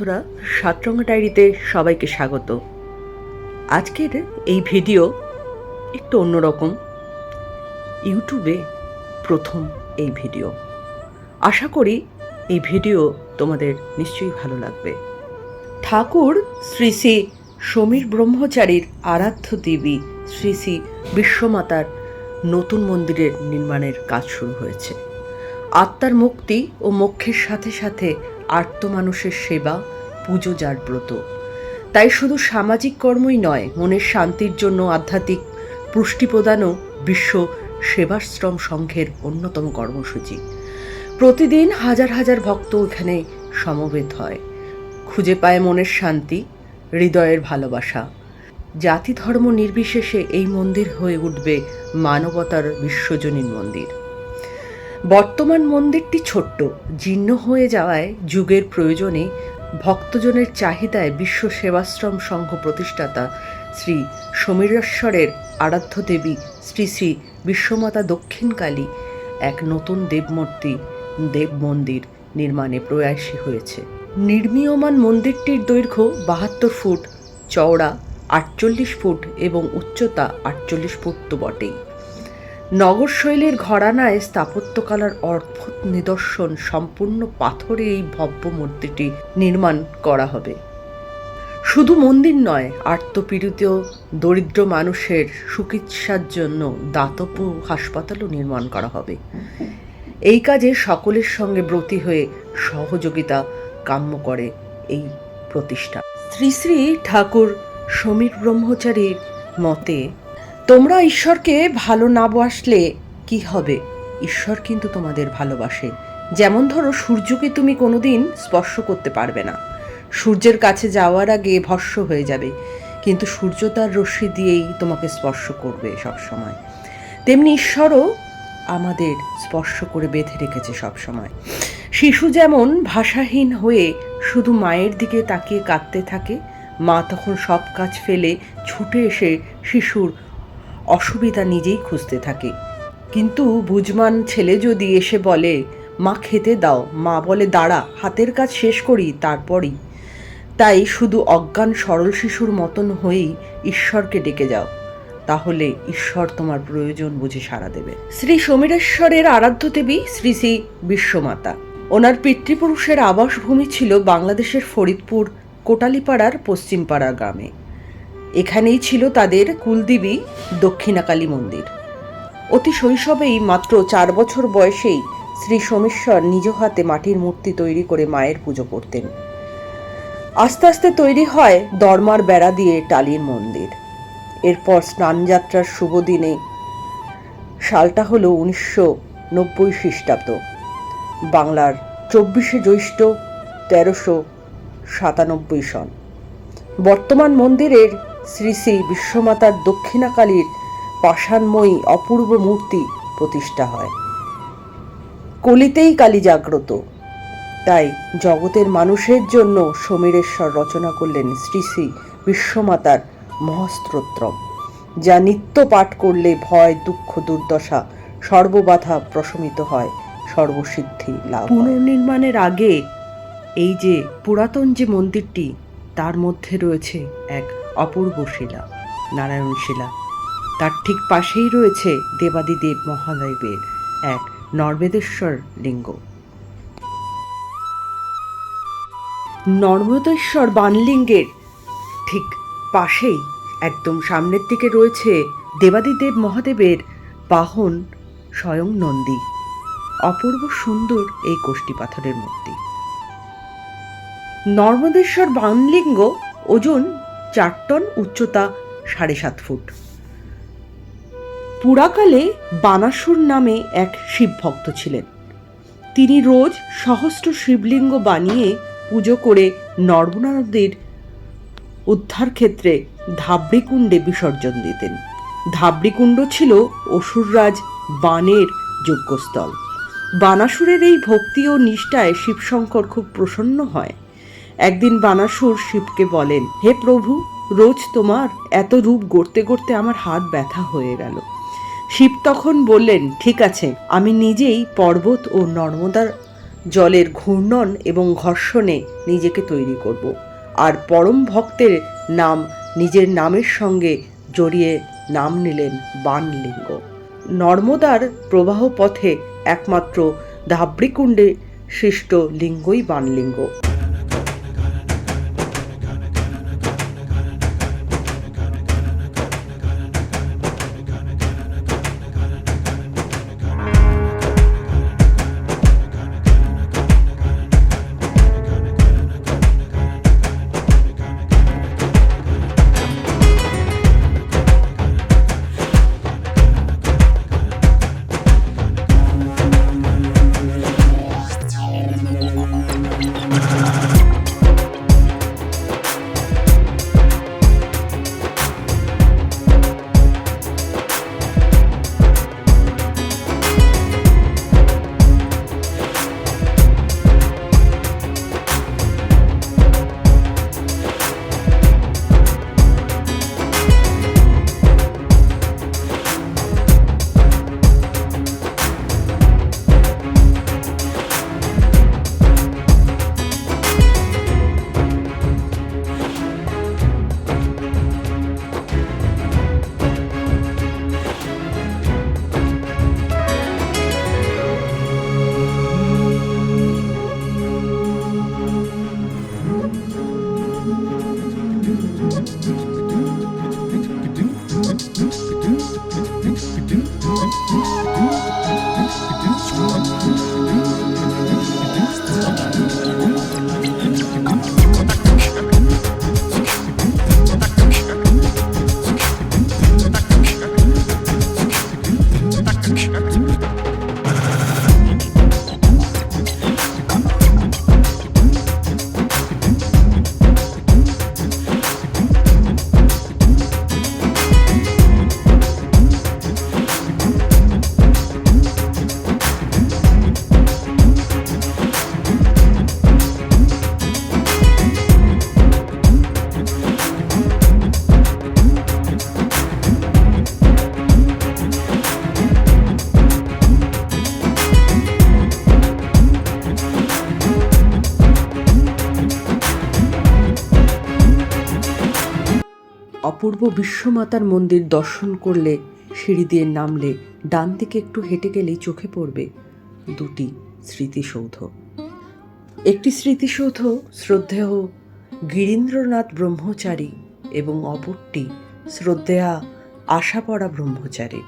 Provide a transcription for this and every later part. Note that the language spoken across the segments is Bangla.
বন্ধুরা, সাতরঙ্গা ডায়েরিতে সবাইকে স্বাগত। আজকের এই ভিডিও একটু অন্যরকম। ইউটিউবে প্রথম এই ভিডিও। আশা করি এই ভিডিও তোমাদের নিশ্চয়ই ভালো লাগবে। ঠাকুর শ্রী শ্রী সমীর ব্রহ্মচারীর আরাধ্য দেবী শ্রী শ্রী বিশ্বমাতার নতুন মন্দিরের নির্মাণের কাজ শুরু হয়েছে। আত্মার মুক্তি ও মোক্ষের সাথে সাথে আর্ত মানুষের সেবা, পুজো যার ব্রত। তাই শুধু সামাজিক কর্মই নয়, মনের শান্তির জন্য আধ্যাত্মিক পুষ্টি প্রদানও বিশ্ব সেবাশ্রম সংঘের অন্যতম কর্মসূচি। প্রতিদিন হাজার হাজার ভক্ত এখানে সমবেত হয়। খুঁজে পায় মনের শান্তি, হৃদয়ের ভালোবাসা। জাতি ধর্ম নির্বিশেষে এই মন্দির হয়ে উঠবে মানবতার বিশ্বজনীন মন্দির। বর্তমান মন্দিরটি ছোট্ট, জীর্ণ হয়ে যাওয়ায় যুগের প্রয়োজনে ভক্তজনের চাহিদায় বিশ্ব সেবাশ্রম সংঘ প্রতিষ্ঠাতা শ্রী সমীরেশ্বরের আরাধ্য দেবী শ্রী শ্রী বিশ্বমাতা দক্ষিণকালী এক নতুন দেবমূর্তি, দেব মন্দির নির্মাণে প্রয়াসী হয়েছে। নির্মীয়মান মন্দিরটির দৈর্ঘ্য বাহাত্তর ফুট, চওড়া আটচল্লিশ ফুট এবং উচ্চতা আটচল্লিশ ফুট তো বটেই। নগরশৈলীর ঘরানায় স্থাপত্যকলার অদ্ভুত নিদর্শন সম্পূর্ণ পাথরে এই ভব্য মূর্তিটি নির্মাণ করা হবে। শুধু মন্দির নয় আর্তপীড়িত দরিদ্র মানুষের চিকিৎসার জন্য দাতব্য হাসপাতালও নির্মাণ করা হবে। এই কাজে সকলের সঙ্গে ব্রতী হয়ে সহযোগিতা কাম্য করে এই প্রতিষ্ঠা শ্রী শ্রী ঠাকুর সমীর ব্রহ্মচারীর মতে তোমরা ঈশ্বরকে ভালো না বাসলে কি হবে? ঈশ্বর কিন্তু তোমাদের ভালোবাসে। যেমন ধরো, সূর্যকে তুমি কোনোদিন স্পর্শ করতে পারবে না। সূর্যের কাছে যাওয়ার আগে ভস্য হয়ে যাবে। কিন্তু সূর্য তার রশ্মি দিয়েই তোমাকে স্পর্শ করবে সব সময় তেমনি ঈশ্বরও আমাদের স্পর্শ করে বেঁধে রেখেছে সব সময় শিশু যেমন ভাষাহীন হয়ে শুধু মায়ের দিকে তাকিয়ে কাঁদতে থাকে, মা তখন সব কাজ ফেলে ছুটে এসে শিশুর অসুবিধা নিজেই খুঁজতে থাকে। কিন্তু বুঝমান ছেলে যদি এসে বলে, মা, খেতে দাও। মা বলে, দাঁড়া, হাতের কাজ শেষ করি, তারপরই। তাই শুধু অজ্ঞান সরল শিশুর মতন হয়েই ঈশ্বরকে ডেকে যাও। তাহলে ঈশ্বর তোমার প্রয়োজন বুঝে সাড়া দেবে। শ্রী সমীরেশ্বরের আরাধ্য দেবী শ্রী শ্রী বিশ্বমাতা। ওনার পিতৃপুরুষের আবাসভূমি ছিল বাংলাদেশের ফরিদপুর, কোটালিপাড়ার পশ্চিমপাড়া গ্রামে। এখানেই ছিল তাদের কুলদেবী দক্ষিণাকালী মন্দির। অতি শৈশবেই মাত্র চার বছর বয়সেই শ্রী সোমেশ্বর নিজ হাতে মাটির মূর্তি তৈরি করে মায়ের পুজো করতেন। আস্তে আস্তে তৈরি হয় দরমার বেড়া দিয়ে টালির মন্দির। এরপর স্নানযাত্রার শুভ দিনে সালটা হল উনিশশো নব্বই খ্রিস্টাব্দ। বাংলার চব্বিশে জ্যৈষ্ঠ তেরোশো সাতানব্বই সন। বর্তমান মন্দিরের শ্রী শ্রী বিশ্বমাতার দক্ষিণাকালীর পাষাণময়ী অপূর্ব মূর্তি প্রতিষ্ঠা হয়। কলিতেই কালী জাগ্রত। তাই জগতের মানুষের জন্য সমীরেশ্বর রচনা করলেন শ্রী শ্রী বিশ্বমাতার মহাস্ত্রোত্তম যা নিত্য পাঠ করলে ভয়, দুঃখ, দুর্দশা সর্ববাধা প্রশমিত হয়, সর্বসিদ্ধি লাভ পুনর্নির্মাণের আগে এই যে পুরাতন যে মন্দিরটি, তার মধ্যে রয়েছে এক অপূর্ব শিলা, নারায়ণ শিলা। তার ঠিক পাশেই রয়েছে দেবাদিদেব মহাদেবের এক নর্বেদেশ্বর লিঙ্গ। নর্মদেশ্বর বানলিঙ্গের ঠিক পাশেই, একদম সামনের দিকে রয়েছে দেবাদিদেব মহাদেবের বাহন স্বয়ং নন্দী। অপূর্ব সুন্দর এই কোষ্টি পাথরের মূর্তি। নর্মদেশ্বর বানলিঙ্গ ওজন চার টন উচ্চতা সাড়ে সাত ফুট। পুরাকালে বানাসুর নামে এক শিব ভক্ত ছিলেন। তিনি রোজ সহস্র শিবলিঙ্গ বানিয়ে পুজো করে নর্মদা নদীর উদ্ধার ক্ষেত্রে ধাবড়িকুণ্ডে বিসর্জন দিতেন। ধাবড়িকুণ্ড ছিল অসুররাজ বানের যজ্ঞস্থল। বানাসুরের এই ভক্তি ও নিষ্ঠায় শিবশঙ্কর খুব প্রসন্ন হয়। একদিন বানাসুর শিবকে বলেন, হে প্রভু, রোজ তোমার এত রূপ গড়তে গড়তে আমার হাত ব্যথা হয়ে গেল। শিব তখন বললেন, ঠিক আছে, আমি নিজেই পর্বত ও নর্মদার জলের ঘূর্ণন এবং ঘর্ষণে নিজেকে তৈরি করব। আর পরম ভক্তের নাম নিজের নামের সঙ্গে জড়িয়ে নাম নিলেন বানলিঙ্গ। নর্মদার প্রবাহ পথে একমাত্র ধাবৃকুণ্ডে সৃষ্ট লিঙ্গই বানলিঙ্গ। অপূর্ব বিশ্বমাতার মন্দির দর্শন করলে সিঁড়ি দিয়ে নামলে ডান দিকে একটু হেঁটে গেলেই চোখে পড়বে দুটি স্মৃতিসৌধ। একটি স্মৃতিসৌধ শ্রদ্ধেয় গিরীন্দ্রনাথ ব্রহ্মচারী এবং অপরটি শ্রদ্ধেয়া আশাপড়া ব্রহ্মচারী।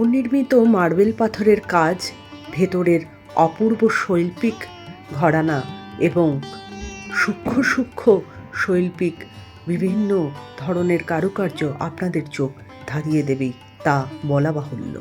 নবনির্মিত মার্বেল পাথরের কাজ, ভেতরের অপূর্ব শৈল্পিক ঘরানা এবং সূক্ষ্ম সূক্ষ্ম শৈল্পিক বিভিন্ন ধরনের কারুকার্য আপনাদের চোখ ধারিয়ে দেবেই, তা বলা বাহুল্য।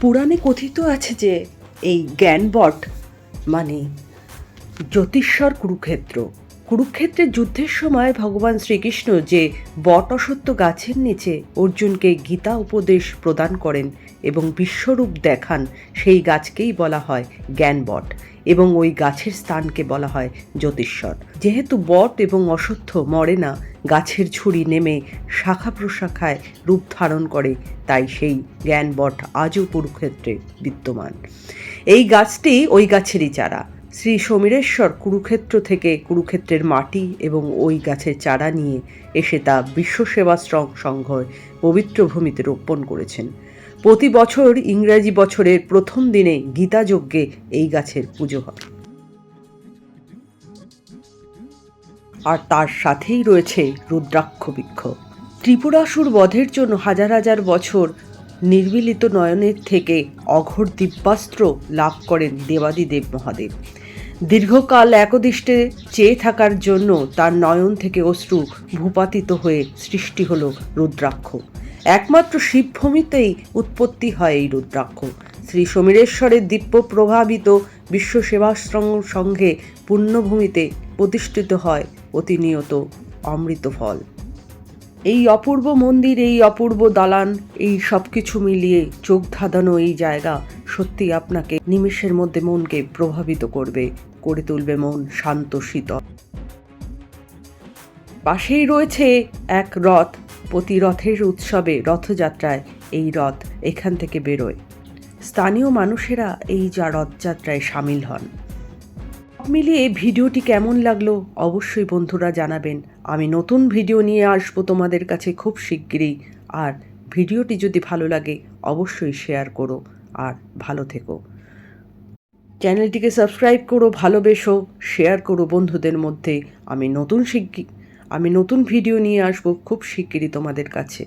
পুরাণে কথিত আছে যে এই জ্ঞানবট মানে জ্যোতিষ্বর কুরুক্ষেত্র, কুরুক্ষেত্রের যুদ্ধের সময় ভগবান শ্রীকৃষ্ণ যে বট অসত্য গাছের নিচে অর্জুনকে গীতা উপদেশ প্রদান করেন এবং বিশ্বরূপ দেখান, সেই গাছকেই বলা হয় জ্ঞানবট এবং ওই গাছের স্থানকে বলা হয় জ্যোতিষ্বর যেহেতু বট এবং অসত্য মরে না গাছের ঝুড়ি নেমে শাখা প্রশাখায় রূপ ধারণ করে, তাই সেই জ্ঞান জ্ঞানবট আজও কুরুক্ষেত্রে বিদ্যমান। এই গাছটি ওই গাছেরই চারা। শ্রী সমীরেশ্বর কুরুক্ষেত্র থেকে কুরুক্ষেত্রের মাটি এবং ওই গাছের চারা নিয়ে এসে তা বিশ্ব সেবাশ্রম সংঘ পবিত্র ভূমিতে রোপণ করেছেন। প্রতি বছর ইংরাজি বছরের প্রথম দিনে গীতাযজ্ঞে এই গাছের পুজো হয়। আর তার সাথেই রয়েছে রুদ্রাক্ষ বৃক্ষ। ত্রিপুরাসুর বধের জন্য হাজার হাজার বছর নির্মিলিত নয়নের থেকে অঘোর দিব্যাস্ত্র লাভ করেন দেবাদিদেব মহাদেব। দীর্ঘকাল একদিষ্টে চেয়ে থাকার জন্য তার নয়ন থেকে অশ্রু ভূপাতিত হয়ে সৃষ্টি হল রুদ্রাক্ষ। একমাত্র শিবভূমিতেই উৎপত্তি হয় এই রুদ্রাক্ষ। শ্রী সমীরেশ্বরের দিব্য প্রভাবিত বিশ্ব সেবাশ্রম সঙ্গে পুণ্যভূমিতে প্রতিষ্ঠিত হয় প্রতিনিয়ত অমৃত ফল। এই অপূর্ব মন্দির, এই অপূর্ব দালান, এই সব কিছু মিলিয়ে চোখ ধাঁধানো এই জায়গা সত্যি আপনাকে নিমেষের মধ্যে মনকে প্রভাবিত করবে, করে তুলবে মন শান্ত, শীতল। পাশেই রয়েছে এক রথ, প্রতি রথের উৎসবে রথযাত্রায় এই রথ এখান থেকে বেরোয়। স্থানীয় মানুষেরা এই যা রথযাত্রায় সামিল হন। মিলিয়ে ভিডিওটি কেমন লাগল অবশ্যই বন্ধুরা জানাবেন। আমি নতুন ভিডিও নিয়ে আসব তোমাদের কাছে খুব শিগগিরই। আর ভিডিওটি যদি ভালো লাগে, অবশ্যই শেয়ার করো। আর ভালো থেকো। চ্যানেলটিকে সাবস্ক্রাইব করো, ভালোবেসো, শেয়ার করো বন্ধুদের মধ্যে। আমি নতুন শিগগি, আমি নতুন ভিডিও নিয়ে আসব খুব শিগগিরই তোমাদের কাছে।